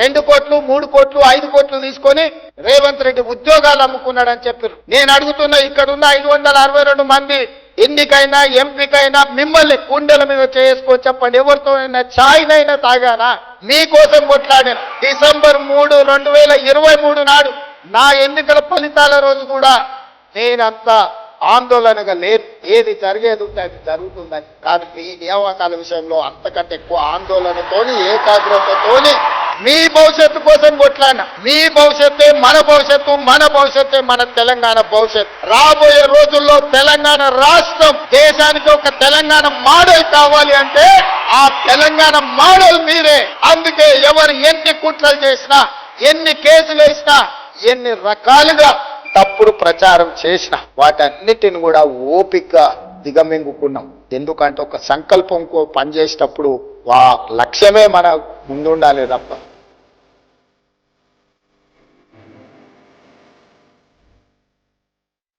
రెండు కోట్లు మూడు కోట్లు ఐదు కోట్లు తీసుకొని రేవంత్ రెడ్డి ఉద్యోగాలు అమ్ముకున్నాడని చెప్పారు నేను అడుగుతున్న ఇక్కడున్న ఐదు వందల అరవై రెండు మంది ఎన్నికైనా ఎంపికైనా మిమ్మల్ని కుండల మీద చేసుకో చెప్పండి. ఎవరితోనైనా ఛాయ్నైనా తాగానా? మీకోసం కొట్లాడాను. డిసెంబర్ మూడు రెండు వేల ఇరవై మూడు నాడు నా ఎన్నికల ఫలితాల రోజు కూడా నేనంతా ఆందోళనగా లేదు ఏది జరిగేది ఉంటే అది జరుగుతుందని. కానీ మీ నియామకాల విషయంలో అంతకంటే ఎక్కువ ఆందోళనతోని ఏకాగ్రతతోని మీ భవిష్యత్తు కోసం కొట్లాడినా. మీ భవిష్యత్తే మన భవిష్యత్తు మన భవిష్యత్తే మన తెలంగాణ భవిష్యత్తు రాబోయే రోజుల్లో తెలంగాణ రాష్ట్రం దేశానికి ఒక తెలంగాణ మోడల్ కావాలి అంటే ఆ తెలంగాణ మోడల్ మీరే. అందుకే ఎవరు ఎన్ని కుట్రలు చేసినా ఎన్ని కేసులు వేసినా ఎన్ని రకాలుగా తప్పుడు ప్రచారం చేసిన వాటన్నిటిని కూడా ఓపిక దిగమింగుకున్నాం. ఎందుకంటే ఒక సంకల్పం పనిచేసేటప్పుడు వా లక్ష్యమే మన ముందుండాలి తప్ప.